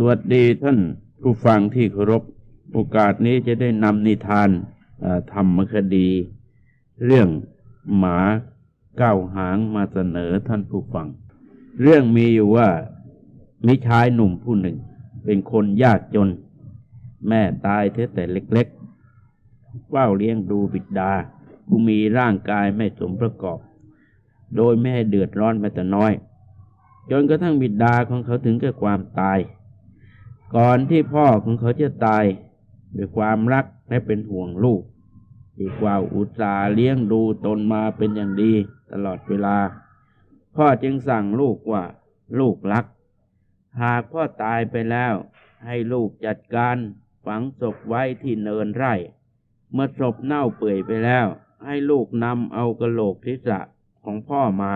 สวัสดีท่านผู้ฟังที่เคารพโอกาสนี้จะได้นำนิทานธรรมคดี เรื่องหมาเก้าหางมาเสนอท่านผู้ฟัง เรื่องมีอยู่ว่ามีชายหนุ่มผู้หนึ่ง เป็นคนยากจน แม่ตายเทแต่เล็กๆเฝ้าเลี้ยงดูบิดาผู้มีร่างกายไม่สมประกอบ โดยไม่ให้เดือดร้อนแม้แต่น้อย จนกระทั่งบิดาของเขาถึงแกับความตาย ก่อนที่พ่อของเขาจะตายด้วยความรักและเป็นห่วงลูกที่กว่าอุตสาห์เลี้ยงดูตนมาเป็นอย่างดีตลอดเวลา พ่อจึงสั่งลูกว่า ลูกรัก หากพ่อตายไปแล้ว ให้ลูกจัดการฝังศพไว้ที่เนินไร่ เมื่อศพเน่าเปื่อยไปแล้ว ให้ลูกนำเอากระโหลกทิศะของพ่อมา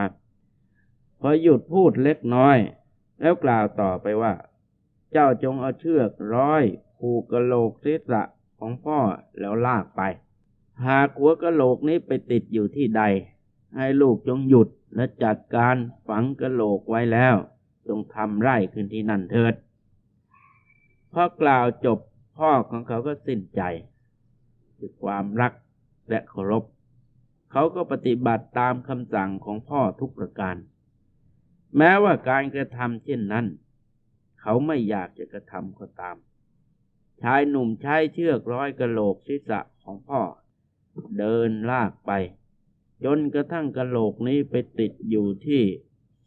พอหยุดพูดเล็กน้อย แล้วกล่าวต่อไปว่า เจ้าจงเอาเชือกร้อยผูกกระโหลกศีรษะของพ่อแล้วลากไป หากหัวกระโหลกนี้ไปติดอยู่ที่ใด ให้ลูกจงหยุดและจัดการฝังกระโหลกไว้แล้ว จงทำไร่ขึ้นที่นั่นเถิดพอกล่าวจบพ่อของเขาก็สิ้นใจด้วยความรักและเคารพ เขาก็ปฏิบัติตามคำสั่งของพ่อทุกประการ แม้ว่าการกระทำเช่นนั้น เขาไม่อยากจะกระทำก็ตาม ชายหนุ่มใช้เชือกร้อยกระโหลกศีรษะของพ่อ เดินลากไป จนกระทั่งกระโหลกนี้ไปติดอยู่ที่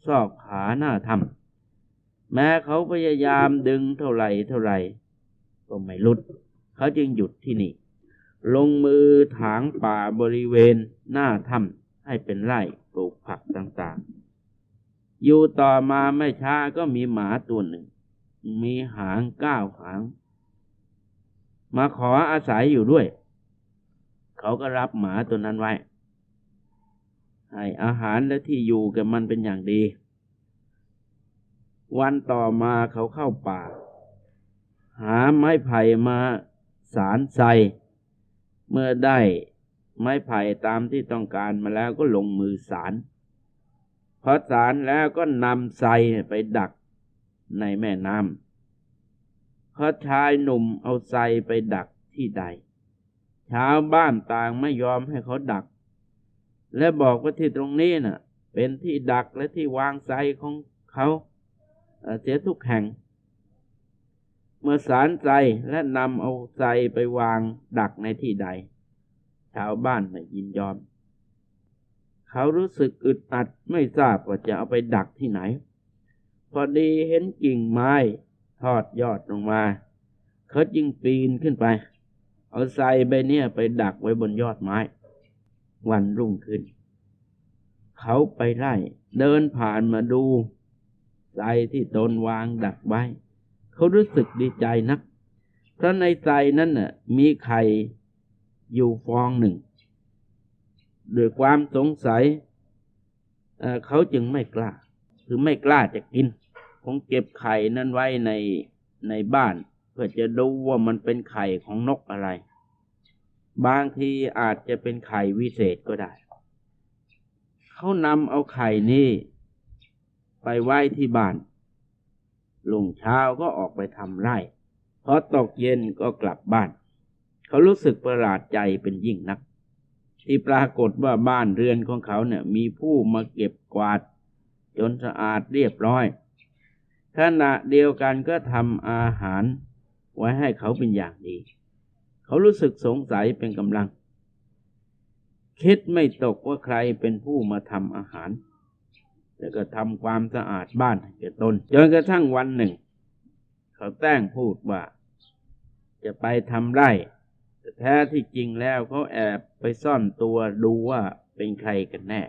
ซอกขาหน้าถ้ำแม้เขาพยายามดึงเท่าไหร่เท่าไหร่ ก็ไม่ลุด เขาจึงหยุดที่นี่ ลงมือถางป่าบริเวณหน้าถ้ำให้เป็นไร่ปลูกผักต่างๆ อยู่ต่อมาไม่ช้าก็มีหมาตัวหนึ่ง มีหางก้าวหาง มาขออาศัยอยู่ด้วย เขาก็รับหมาตัวนั้นไว้ ให้อาหารและที่อยู่กับมันเป็นอย่างดี วันต่อมาเขาเข้าป่า หาไม้ไผ่มาสารใส่เมื่อได้ไม้ไผ่ตามที่ต้องการมาแล้วก็ลงมือสารพอสารแล้วก็นำใส่ไปดัก ในแม่น้ำพอชายหนุ่มเอาใส่ไปดักที่ใด ชาวบ้านต่างไม่ยอมให้เขาดัก และบอกว่าที่ตรงนี้น่ะ เป็นที่ดักและที่วางใส่ของเขาเสียทุกแห่ง เมื่อสารใจและนำเอาใจไปวางดักในที่ใด ชาวบ้านไม่ยินยอม เขารู้สึกอึดอัดไม่ทราบว่าจะเอาไปดักที่ไหน พอดีเห็นกิ่งไม้ทอดยอดลงมาเขาจึงปีนขึ้นไป เอาใส่ใบเนี้ยไปดักไว้บนยอดไม้ วันรุ่งขึ้น เขาไปไล่ เดินผ่านมาดูใส่ที่ตนวางดักไว้ เขารู้สึกดีใจนัก เพราะในใส่นั้นน่ะ มีไข่อยู่ฟองหนึ่งด้วยความสงสัย เขาจึงไม่กล้า คือไม่กล้าจะกิน คงเก็บไข่นั้นไว้ในในบ้าน เพื่อจะดูว่ามันเป็นไข่ของนกอะไร บางทีอาจจะเป็นไข่วิเศษก็ได้ เขานำเอาไข่นี้ไปไว้ที่บ้านลุงเช้าก็ออกไปทำไร่พอตกเย็นก็กลับบ้าน เขารู้สึกประหลาดใจเป็นยิ่งนัก ที่ปรากฏว่าบ้านเรือนของเขาเนี่ย มีผู้มาเก็บกวาด จนสะอาดเรียบร้อย ขณะเดียวกันก็ทำอาหารไว้ให้เขาเป็นอย่างดี เขารู้สึกสงสัยเป็นกำลัง คิดไม่ตกว่าใครเป็นผู้มาทำอาหาร แล้วก็ทำความสะอาดบ้านให้แก่ตนจนกระทั่งวันหนึ่ง เขาแต้งพูดว่า จะไปทำไร่แต่แท้ที่จริงแล้วเขาแอบไปซ่อนตัวดูว่าเป็นใครกันแน่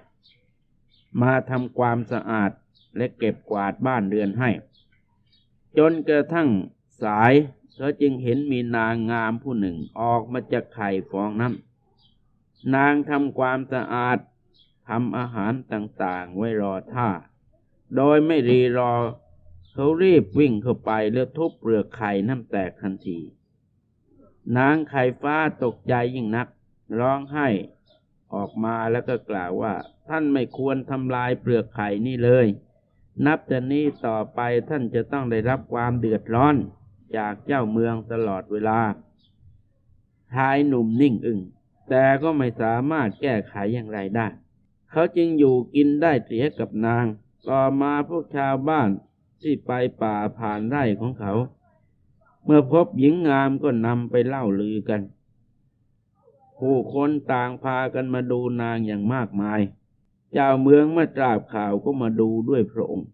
มาทำความสะอาดและเก็บกวาดบ้านเรือนให้ จนกระทั่งสายเขาจึงเห็นมีนางงามผู้หนึ่งออกมาจากไข่ฟองน้ำนางทำความสะอาดทำอาหารต่างๆไว้รอท่า โดยไม่รีรอ เขารีบวิ่งเข้าไปแล้วทุบเปลือกไข่น้ำแตกทันที นางไข่ฟ้าตกใจยิ่งนัก ร้องไห้ ออกมาแล้วก็กล่าวว่า ท่านไม่ควรทำลายเปลือกไข่นี่เลย นับจากนี้ต่อไปท่านจะต้องได้รับความเดือดร้อนจากเจ้าเมืองตลอดเวลาชายหนุ่มนิ่งอึง้งแต่ก็ไม่สามารถแก้ไขอย่างไรได้ เขาจึงอยู่กินได้เสียกับนาง ต่อมาพวกชาวบ้านที่ไปป่าผ่านไร่ของเขา เมื่อพบหญิงงามก็นำไปเล่าลือกัน ผู้คนต่างพากันมาดูนางอย่างมากมาย เจ้าเมืองเมื่อทราบข่าวก็มาดูด้วยพระองค์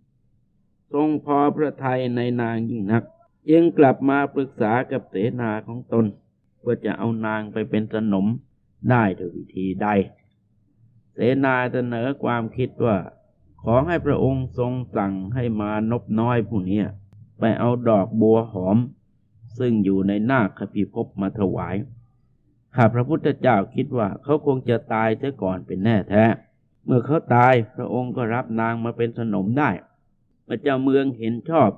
ทรงพอพระทัยในนางยิ่งนักจึงกลับมาปรึกษากับเสนาของตนว่าจะเอานางไปเป็นสนมได้โดยวิธีใด เสนาเสนอความคิดว่า ขอให้พระองค์ทรงสั่งให้มานบน้อยผู้นี้ไปเอาดอกบัวหอม ซึ่งอยู่ในนาคพิภพมาถวาย ข้าพระพุทธเจ้าคิดว่าเขาคงจะตายเสียก่อนเป็นแน่แท้ เมื่อเขาตายพระองค์ก็รับนางมาเป็นสนมได้พระเจ้าเมืองเห็นชอบ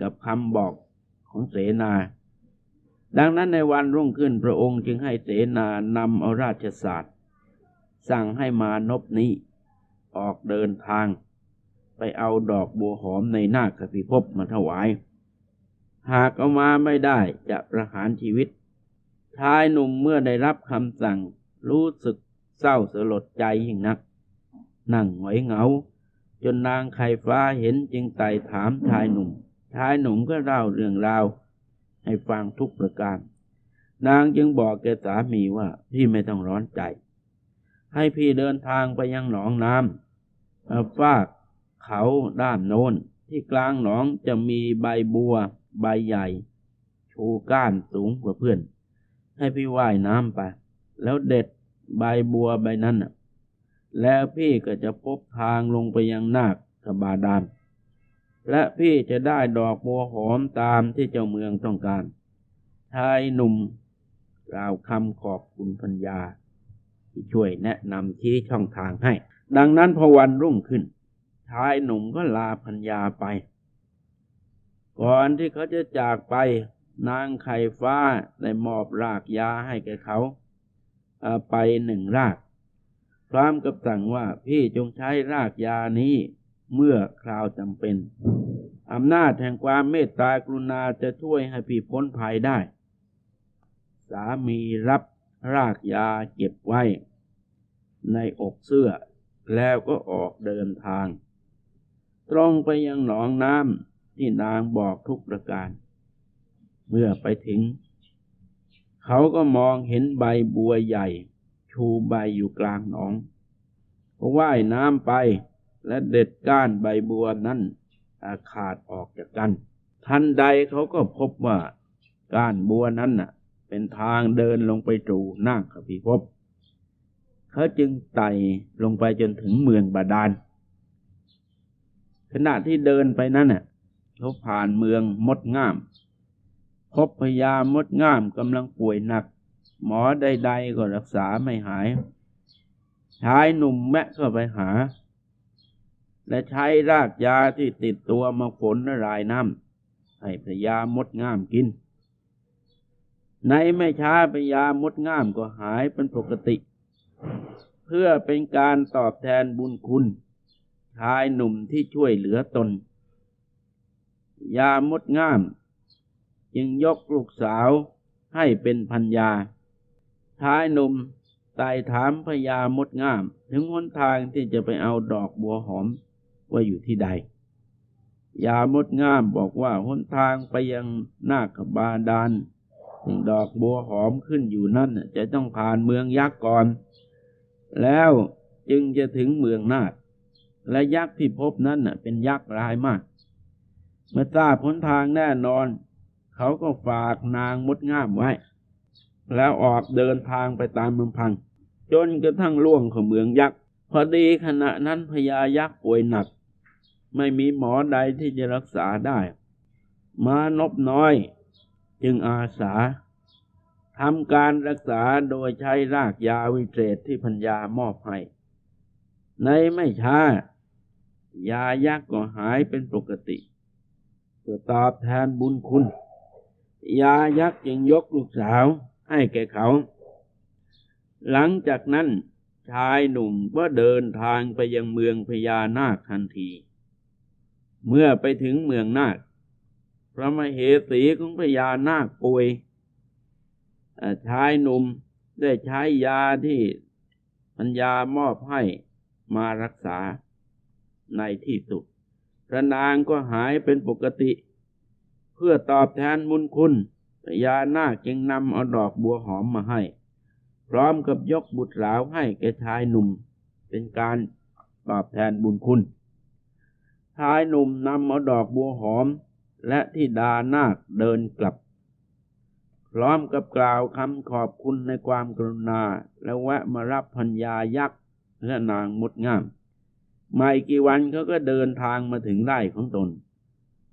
กับคำบอกของเสนา ดังนั้นในวันรุ่งขึ้นพระองค์จึงให้เสนานำเอาราชศาสตร์สั่งให้มานบนี้ ออกเดินทาง ไปเอาดอกบัวหอมในนาคพิภพมาถวาย หากเอามาไม่ได้จะประหารชีวิต ชายหนุ่มเมื่อได้รับคำสั่ง รู้สึกเศร้าสลดใจยิ่งนัก นั่งหงอยเหงา จนนางไข่ฟ้าเห็นจึงไต่ถามชายหนุ่ม ชายหนุ่มก็เล่าเรื่องราว ให้ฟังทุกประการ นางจึงบอกแกสามีว่าพี่ไม่ต้องร้อนใจ ให้พี่เดินทางไปยังหนองน้ำฟากเขาด้านโน้นที่กลางหนองจะมีใบบัว ใบใหญ่ ชูก้านสูงกว่าเพื่อน ให้พี่ว่ายน้ำไป แล้วเด็ดใบบัวใบนั้นแล้วพี่ก็จะพบทางลงไปยังนาคสบาดานและพี่จะได้ดอกบัวหอมตามที่เจ้าเมืองต้องการ ชายหนุ่มกล่าวคำขอบคุณพัญญา ที่ช่วยแนะนำชี้ช่องทางให้ ดังนั้นพอวันรุ่งขึ้น ชายหนุ่มก็ลาพัญญาไป ก่อนที่เขาจะจากไป นางไข่ฟ้าได้มอบรากยาให้แก่เขาไปหนึ่งราก พร้อมกับสั่งว่าพี่จงใช้รากยานี้เมื่อคราวจำเป็นอำนาจแห่งความเมตตากรุณาจะช่วยให้พี่พ้นภัยได้ สามีรับรากยาเก็บไว้ ในอกเสื้อ แล้วก็ออกเดินทาง ตรงไปยังหนองน้ำที่นางบอกทุกประการ เมื่อไปถึง เขาก็มองเห็นใบบัวใหญ่ ชูใบอยู่กลางหนองก็ว่ายน้ำไปและเด็ดก้านใบบัวนั้นขาดออกจากกัน ทันใดเขาก็พบว่าก้านบัวนั้นน่ะ เป็นทางเดินลงไปสู่นาคพิภพเขาจึงไต่ลงไปจนถึงเมืองบาดาล ขณะที่เดินไปนั้นน่ะเขาผ่านเมืองมดงาม พบพญามดง่ามกำลังป่วยหนัก หมอใดๆก็รักษาไม่หายชายหนุ่มแมะก็ไปหา และใช้รากยาที่ติดตัวมาฝนรายน้ำให้พยามดง่ามกิน ในไม่ช้าพยามดง่ามก็หายเป็นปกติ เพื่อเป็นการตอบแทนบุญคุณชายหนุ่มที่ช่วยเหลือตน ยามดง่าม จึงยกลูกสาวให้เป็นพัญญาชายหนุ่มไต่ถามพญามดงาม ถึงหนทางที่จะไปเอาดอกบัวหอมว่าอยู่ที่ใด ยามดงามบอกว่าหนทางไปยังนาคบาดาลซึ่งดอกบัวหอมขึ้นอยู่นั่นจะต้องผ่านเมืองยักษ์ก่อน แล้วจึงจะถึงเมืองนาคและยักษ์ที่พบนั้นเป็นยักษ์ร้ายมาก เมื่อทราบหนทางแน่นอน เขาก็ฝากนางมดง่ามไว้ แล้วออกเดินทางไปตามลำพัง จนกระทั่งล่วงของเมืองยักษ์ พอดีขณะนั้นพญายักษ์ป่วยหนัก ไม่มีหมอใดที่จะรักษาได้ มานบน้อย จึงอาสาทำการรักษาโดยใช้รากยาวิเศษที่พัญญามอบให้ ในไม่ช้า ยายักษ์ก็หายเป็นปกติเพื่อตอบแทนบุญคุณ ยายักษ์จึงยกลูกสาวให้แก่เขา หลังจากนั้นชายหนุ่มก็เดินทางไปยังเมืองพญานาคทันที เมื่อไปถึงเมืองนาค พระมเหสีของพญานาคป่วยชายหนุ่มได้ใช้ยาที่ปัญญามอบให้มารักษาในที่สุด พระนางก็หายเป็นปกติ พื่อตอบแทนบุญคุณพญานาคจึงนำเอาดอกบัวหอมมาให้ พร้อมกับยกบุตรสาวให้แก่ชายหนุ่ม เป็นการตอบแทนบุญคุณชายหนุ่มนำเอาดอกบัวหอม และที่ดานาคเดินกลับ พร้อมกับกล่าวคำขอบคุณในความกรุณา และแวะมารับพัญญายักษ์และนางมดงาม ไม่กี่วันเขาก็เดินทางมาถึงไร่ของตน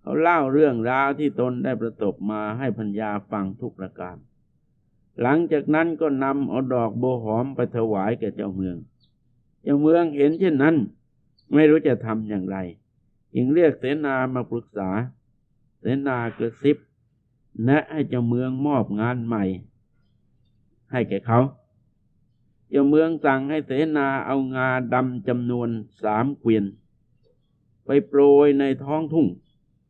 เขาเล่าเรื่องราวที่ตนได้ประสบมาให้พัญญาฟังทุกประการ หลังจากนั้นก็นำเอาดอกโบหอมไปถวายแก่เจ้าเมือง เจ้าเมืองเห็นเช่นนั้น ไม่รู้จะทำอย่างไรจึงเรียกเสนามาปรึกษา เสนากระซิบแนะให้เจ้าเมืองมอบงานใหม่ ให้แก่เขา เจ้าเมืองสั่งให้เสนาเอางาดำจำนวนสามเกวียน ไปโปรยในท้องทุ่ง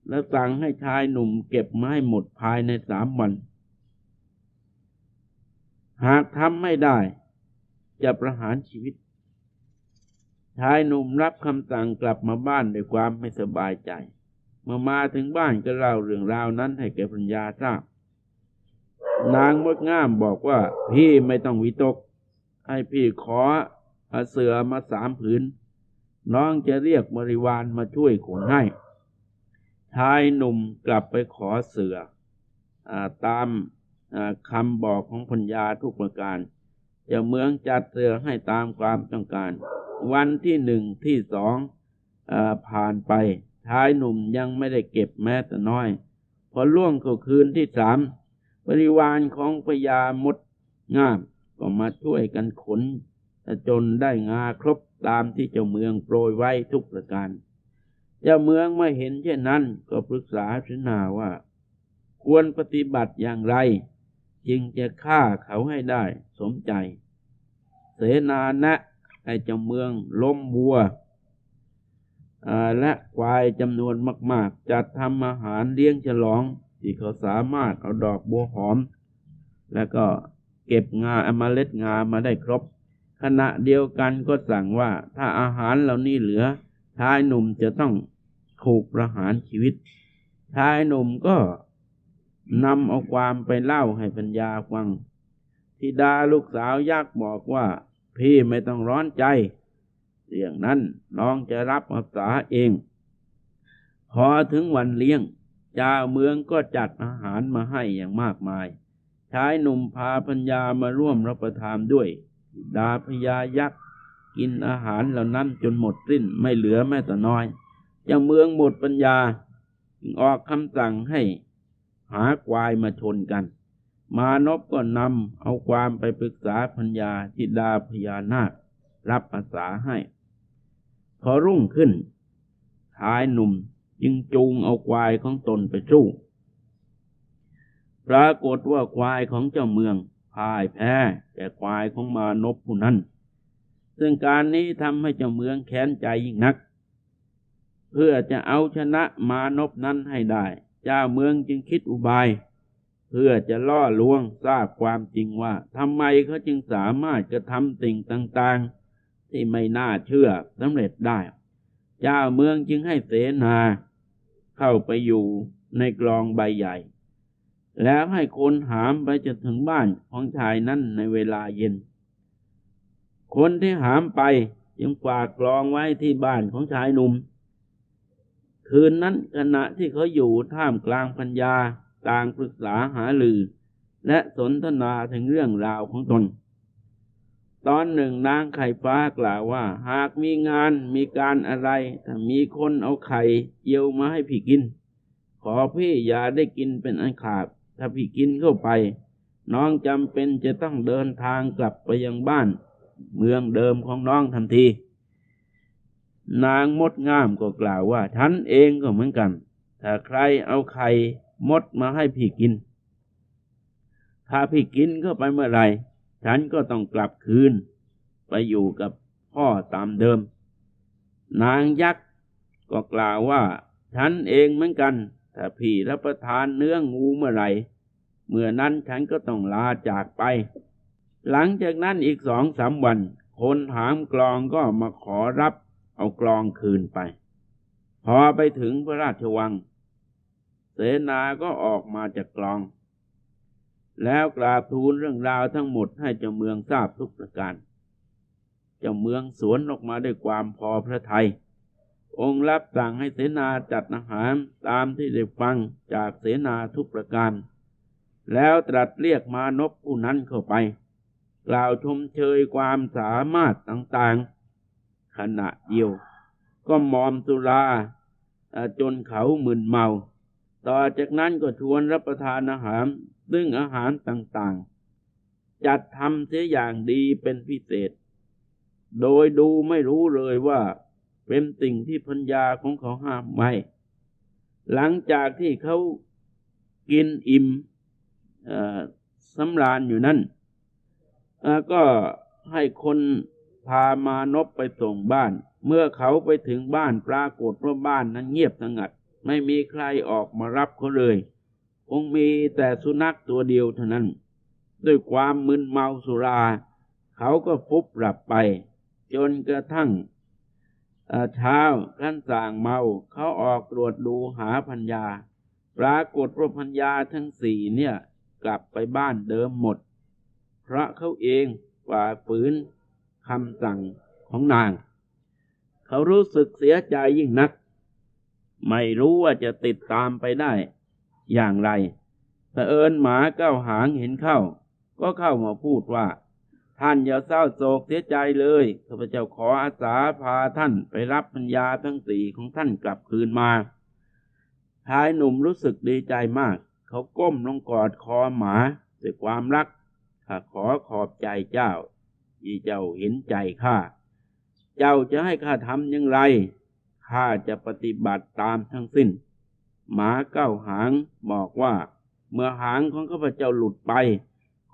แล้วสั่งให้ชายหนุ่มเก็บไม้หมดภายในสามวัน หากทำไม่ได้ จะประหารชีวิต ชายหนุ่มรับคำสั่งกลับมาบ้านด้วยความไม่สบายใจ เมื่อมาถึงบ้านก็เล่าเรื่องราวนั้นให้แก่ปัญญาทราบ นางมดงามบอกว่าพี่ไม่ต้องวิตก ให้พี่ขอเสือมาสามผืน น้องจะเรียกบริวารมาช่วยขนให้ ชายหนุ่มกลับไปขอเสืออตามคำบอกของพัญญาทุกประการจะเมืองจัดเสือให้ตามความต้องการ วันที่หนึ่งที่สองอผ่านไปชายหนุ่มยังไม่ได้เก็บแม้แต่น้อย พอล่วงเข้าคืนที่สามบริวารของพญามดงามก็มาช่วยกันขนจนได้งาครบตามที่เจ้าเมืองโปรยไว้ทุกประการ เจ้าเมืองไม่เห็นเช่นนั้น ก็ปรึกษาสินาว่า ควรปฏิบัติอย่างไร จึงจะฆ่าเขาให้ได้สมใจ เสนานะให้เจ้าเมืองล้มวัวและควายจำนวนมาก ๆ จัดทำอาหารเลี้ยงฉลอง ที่เขาสามารถเอาดอกบัวหอม แล้วก็เก็บงาอมเล็ดงามาได้ครบ ขณะเดียวกันก็สั่งว่าถ้าอาหารเหล่านี้เหลือ ชายหนุ่มจะต้องถูกประหารชีวิต ชายหนุ่มก็นำเอาความไปเล่าให้ปัญญาฟังทิดาลูกสาวยักษ์บอกว่า พี่ไม่ต้องร้อนใจ เรื่องนั้นน้องจะรับอาสาเอง พอถึงวันเลี้ยงเจ้าเมืองก็จัดอาหารมาให้อย่างมากมาย ชายหนุ่มพาพัญญามาร่วมรับประทานด้วยดาพญายักษ์ กินอาหารเหล่านั้นจนหมดสิ้นไม่เหลือแม้แต่น้อยยังเมืองหมดปัญญาจึงออกคำสั่งให้หาควายมาชนกัน มานพก็นำเอาความไปปรึกษาพัญญาทิดาพญานาครับภาษาให้ พอรุ่งขึ้นชายหนุ่มจึงจูงเอาควายของตนไปสู้ ปรากฏว่าควายของเจ้าเมืองพ่ายแพ้แก่ควายของมานพผู้นั้น ซึ่งการนี้ทำให้เจ้าเมืองแค้นใจยิ่งนัก เพื่อจะเอาชนะมานพนั้นให้ได้ เจ้าเมืองจึงคิดอุบาย เพื่อจะล่อลวงทราบความจริงว่าทำไมเขาจึงสามารถกระทำสิ่งต่างๆ ที่ไม่น่าเชื่อสำเร็จได้ เจ้าเมืองจึงให้เสนาเข้าไปอยู่ในกลองใบใหญ่ แล้วให้คนหามไปจนถึงบ้านของชายนั้นในเวลาเย็น คนที่หามไปยังฝากกลองไว้ที่บ้านของชายหนุ่ม คืนนั้นขณะที่เขาอยู่ท่ามกลางพัญญาต่างปรึกษาหาลือ และสนทนาถึงเรื่องราวของตน ตอนหนึ่งนางไข่ฟ้ากล่าวว่า หากมีงานมีการอะไร ถ้ามีคนเอาไข่เยียวมาให้พี่กิน ขอพี่อย่าได้กินเป็นอันขาดถ้าพี่กินเข้าไป น้องจำเป็นจะต้องเดินทางกลับไปยังบ้าน เมืองเดิมของน้องทันที นางมดงามก็กล่าวว่าฉันเองก็เหมือนกัน ถ้าใครเอาไข่มดมาให้พี่กิน ถ้าพี่กินเข้าไปเมื่อไรฉันก็ต้องกลับคืน ไปอยู่กับพ่อตามเดิม นางยักษ์ก็กล่าวว่าฉันเองเหมือนกัน ถ้าพี่รับประทานเนื้องูเมื่อไหร่เมื่อนั้นฉันก็ต้องลาจากไป หลังจากนั้นอีกสองสามวัน คนถามกลองก็มาขอรับเอากลองคืนไป พอไปถึงพระราชวัง เสนาก็ออกมาจากกลอง แล้วกราบทูลเรื่องราวทั้งหมดให้เจ้าเมืองทราบทุกประการ เจ้าเมืองสวนออกมาด้วยความพอพระทยัยองค์รับสั่งให้เสนาจัดอาหารตามที่ได้ฟังจากเสนาทุกประการ แล้วตรัสเรียกมานพผู้นั้นเข้าไป กล่าวชมเชยความสามารถต่างๆ ขณะเดียว ก็มอมสุราจนเขามึนเมา ต่อจากนั้นก็ชวนรับประทานอาหาร ซึ่งอาหารต่างๆ จัดทำเสียอย่างดีเป็นพิเศษ โดยดูไม่รู้เลยว่าเป็นสิ่งที่พัญญาของเขาห้ามไว้หลังจากที่เขากินอิ่มสำราญอยู่นั่น ก็ให้คนพามานพไปส่งบ้าน เมื่อเขาไปถึงบ้านปรากฏว่าบ้านนั้นเงียบสงัด ไม่มีใครออกมารับเขาเลย คงมีแต่สุนัขตัวเดียวเท่านั้น ด้วยความมึนเมาสุรา เขาก็ฟุบหลับไป จนกระทั่งเช้าท่านสางเมาเขาออกตรวจดูหาพัญญา ปรากฏว่าพัญญาทั้งสี่เนี่ย กลับไปบ้านเดิมหมด พระเขาเองฝ่าฝืนคำสั่งของนาง เขารู้สึกเสียใจยิ่งนัก ไม่รู้ว่าจะติดตามไปได้ อย่างไรแต่เอิญหมาเก้าหางเห็นเข้า ก็เข้ามาพูดว่า ท่านอย่าเศร้าโศกเสียใจเลยข้าพเจ้าขออาสาพาท่านไปรับปัญญาทั้งสี่ของท่านกลับคืนมาชายหนุ่มรู้สึกดีใจมาก เขาก้มลงกอดคอหมาด้วยความรัก ข้าขอขอบใจเจ้า ที่เจ้าเห็นใจข้า เจ้าจะให้ข้าทำอย่างไร ข้าจะปฏิบัติตามทั้งสิ้น หมาเก้าหางบอกว่า เมื่อหางของข้าพเจ้าหลุดไป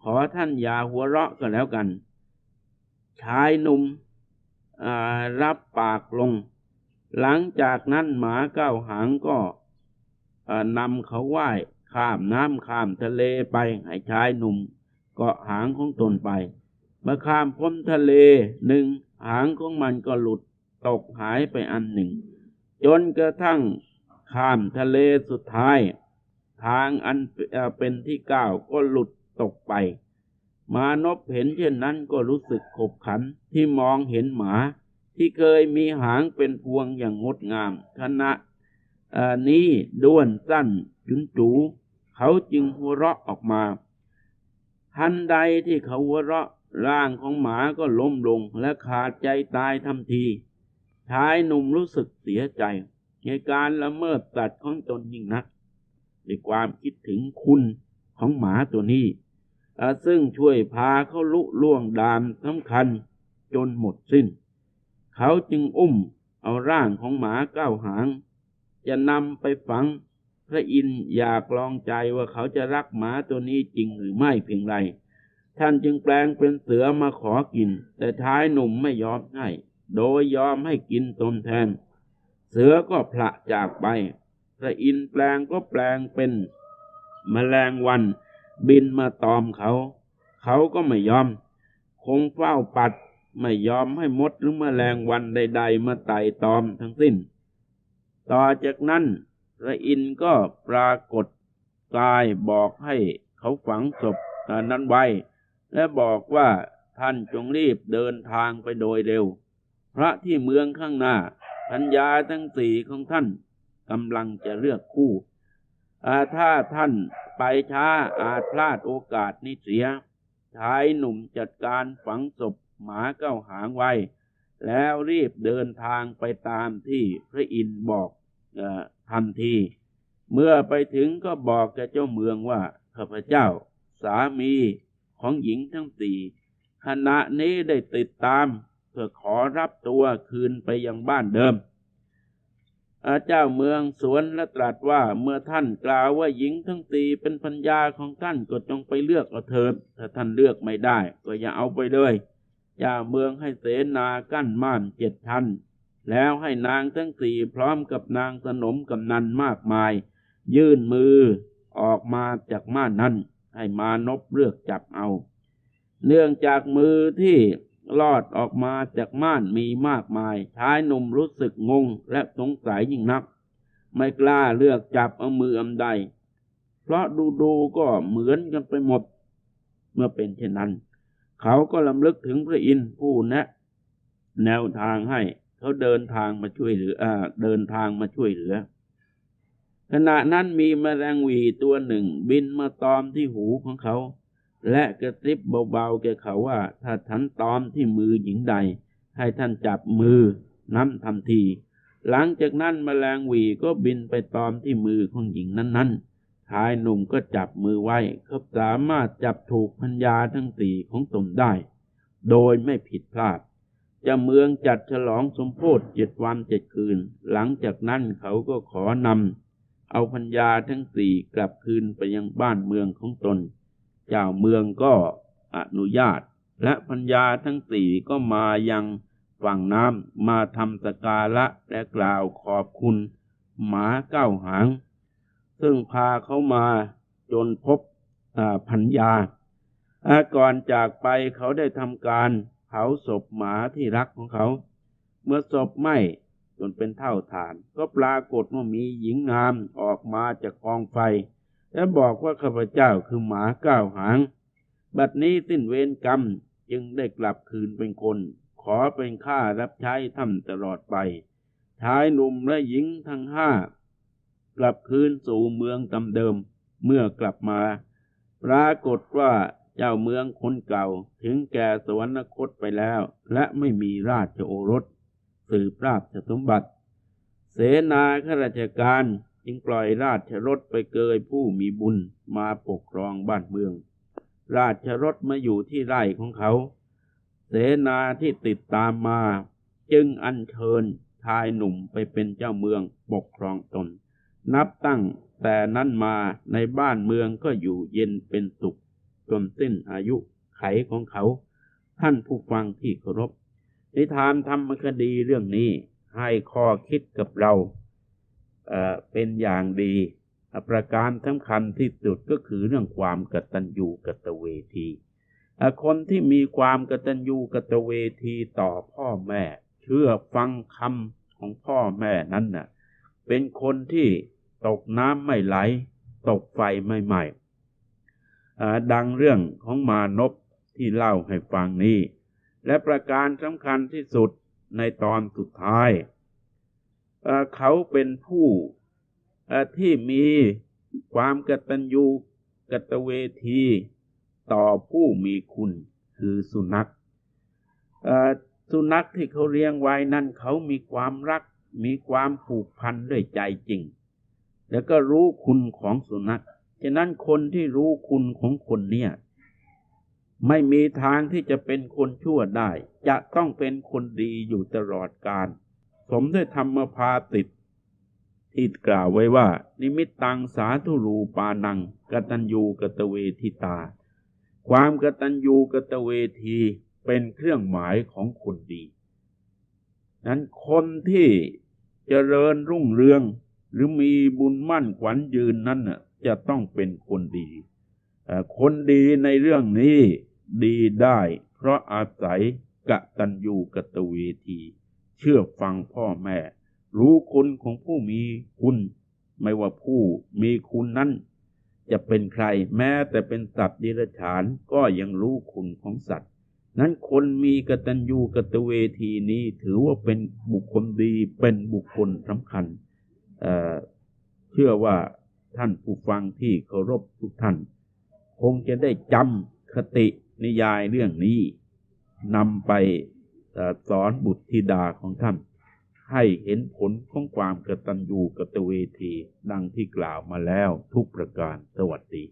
ขอท่านอย่าหัวเราะก็แล้วกัน ชายหนุ่มรับปากลง หลังจากนั้นหมาเก้าหางก็นำเขาไหว้ข้ามน้ำข้ามทะเลไปให้ชายหนุ่ม เกาะหางของตนไป เมื่อข้ามพ้นทะเลหนึ่งหางของมันก็หลุดตกหายไปอันหนึ่ง จนกระทั่งข้ามทะเลสุดท้าย ทางอันเป็นที่เก้าก็หลุดตกไป มานพเห็นเช่นนั้นก็รู้สึกขบขันที่มองเห็นหมา ที่เคยมีหางเป็นพวงอย่างงดงามขณะนี้ด้วนสั้นจุนจู เขาจึงหัวเราะออกมา ทันใดที่เขาหัวเราะร่างของหมาก็ล้มลงและขาดใจตายทันทีชายหนุ่มรู้สึกเสียใจในการละเมิดสัตว์ของตนยิ่งนักด้วยความคิดถึงคุณของหมาตัวนี้ ซึ่งช่วยพาเขาลุล่วงดามสำคัญจนหมดสิ้น เขาจึงอุ้มเอาร่างของหมาเก้าหาง จะนำไปฝัง พระอินทร์อยากลองใจว่าเขาจะรักหมาตัวนี้จริงหรือไม่เพียงไร ท่านจึงแปลงเป็นเสือมาขอกิน แต่ท้ายหนุ่มไม่ยอมให้ โดยยอมให้กินตนแทน เสือก็ผละจากไป พระอินแปลงก็แปลงเป็นมแมลงวัน บินมาตอมเขา เขาก็ไม่ยอม คงเฝ้าปัดไม่ยอมให้มดหรือมแมลงวันใด ๆ มาไต่ตอมทั้งสิ้น ต่อจากนั้น พระอินทร์ก็ปรากฏกายบอกให้เขาฝังศพนั้นไว้ และบอกว่าท่านจงรีบเดินทางไปโดยเร็ว พระที่เมืองข้างหน้าพัญญาทั้งสี่ของท่านกำลังจะเลือกคู่ถ้าท่านไปช้าอาจพลาดโอกาสนี้เสียชายหนุ่มจัดการฝังศพหมาเก้าหางไว้ แล้วรีบเดินทางไปตามที่พระอินทร์บอก ทันที เมื่อไปถึงก็บอกแกเจ้าเมืองว่าข้าพเจ้า สามีของหญิงทั้งสี่ขณะนี้ได้ติดตาม เพื่อขอรับตัวคืนไปยังบ้านเดิมอาเจ้าเมืองสวนและตรัสว่าเมื่อท่านกล่าวว่าหญิงทั้งสี่เป็นพัญญาของท่านก็จงไปเลือกเอาเถิดถ้าท่านเลือกไม่ได้ ก็อย่าเอาไปเลยเจ้าเมืองให้เสนากั้นม่านเจ็ดท่าน แล้วให้นางทั้งสี่พร้อมกับนางสนมกำนันมากมาย ยื่นมือออกมาจากม่านนั้นให้มานพเลือกจับเอา เนื่องจากมือที่ลอดออกมาจากม่านมีมากมาย ชายหนุ่มรู้สึกงงและสงสัยยิ่งนัก ไม่กล้าเลือกจับเอามืออันใด เพราะดูดูก็เหมือนกันไปหมด เมื่อเป็นเช่นนั้น เขาก็ลำลึกถึงพระอินทร์ผู้แนะ แนวทางให้ เขาเดินทางมาช่วยเหลืออเดินทางมาช่วยเหลือ ขณะนั้นมีแมลงวีตัวหนึ่ง บินมาตอมที่หูของเขา และกระซิบเบาๆแกเขาว่า ถ้าท่านตอมที่มือหญิงใด ให้ท่านจับมือนั้นทันที หลังจากนั้นแมลงวีก็บินไปตอมที่มือของหญิงนั้นๆชายหนุ่มก็จับมือไว้เขาสามารถจับถูกพัญญาทั้งสี่ของตนได้ โดยไม่ผิดพลาด จะเมืองจัดฉลองสมโพธิเจ็ดวันเจ็ดคืน หลังจากนั้นเขาก็ขอนำเอาพัญญาทั้งสี่กลับคืนไปยังบ้านเมืองของตน เจ้าเมืองก็อนุญาต และพัญญาทั้งสี่ก็มายังฝั่งน้ำมาทำสการะและกล่าวขอบคุณ หมาเก้าหาง ซึ่งพาเขามาจนพบพัญญาก่อนจากไปเขาได้ทำการ ผาศพหมาที่รักของเขา เมื่อศพไหม้จนเป็นเท่าฐาน ก็ปรากฏว่ามีหญิงงามออกมาจากกองไฟ และบอกว่าข้าพเจ้าคือหมาก้าวหาง บัดนี้สิ้นเวรกรรมจึงได้กลับคืนเป็นคน ขอเป็นข้ารับใช้ท่านตลอดไปชายหนุ่มและหญิงทั้งห้ากลับคืนสู่เมืองตำเดิม เมื่อกลับมา ปรากฏว่า เจ้าเมืองคนเก่าถึงแก่สวรรคตไปแล้ว และไม่มีราชโอรส สืบราชสมบัติ เสนาข้าราชการจึงปล่อยราชรถไปเกยผู้มีบุญมาปกครองบ้านเมือง ราชรถมาอยู่ที่ไร่ของเขา เสนาที่ติดตามมา จึงอัญเชิญชายหนุ่มไปเป็นเจ้าเมืองปกครองตน นับตั้งแต่นั้นมาในบ้านเมืองก็อยู่เย็นเป็นสุข จนสิ้นอายุไขของเขา ท่านผู้ฟังที่เคารพ นิทานธรรมคดีเรื่องนี้ให้ข้อคิดกับเราเป็นอย่างดี ประการสำคัญที่สุดก็คือเรื่องความกตัญญูกตเวที คนที่มีความกตัญญูกตเวทีต่อพ่อแม่ เชื่อฟังคำของพ่อแม่นั้นน่ะเป็นคนที่ตกน้ำไม่ไหล ตกไฟไม่ไหม้ ดังเรื่องของมานพที่เล่าให้ฟังนี้ และประการสำคัญที่สุดในตอนสุดท้าย เขาเป็นผู้ที่มีความกตัญญูกตเวทีต่อผู้มีคุณคือสุนัขสุนัขที่เขาเลี้ยงไว้นั่นเขามีความรัก มีความผูกพันด้วยใจจริง แล้วก็รู้คุณของสุนัข ฉะนั้นคนที่รู้คุณของคนเนี่ย ไม่มีทางที่จะเป็นคนชั่วได้ จะต้องเป็นคนดีอยู่ตลอดกาลสมด้วยธรรมพาติดที่กล่าวไว้ว่า นิมิตตังสาธุรูปานังกตัญญูกตเวทิตา ความกตัญญูกตเวทีเป็นเครื่องหมายของคนดี นั้นคนที่เจริญรุ่งเรืองหรือมีบุญมั่นขวัญยืนนั้น จะต้องเป็นคนดี คนดีในเรื่องนี้ดีได้ เพราะอาศัยกตัญญูกตเวที เชื่อฟังพ่อแม่ รู้คุณของผู้มีคุณ ไม่ว่าผู้มีคุณนั้น จะเป็นใครแม้แต่เป็นสัตว์ดิรฉานก็ยังรู้คุณของสัตว์ นั้นคนมีกตัญญูกตเวทีนี้ถือว่าเป็นบุคคลดีเป็นบุคคลสำคัญเเชื่อว่า ท่านผู้ฟังที่เคารพทุกท่าน คงจะได้จำคตินิยายเรื่องนี้นำไปสอนบุตรธิดาของท่าน ให้เห็นผลของความกตัญญูกตเวทีดังที่กล่าวมาแล้วทุกประการสวัสดี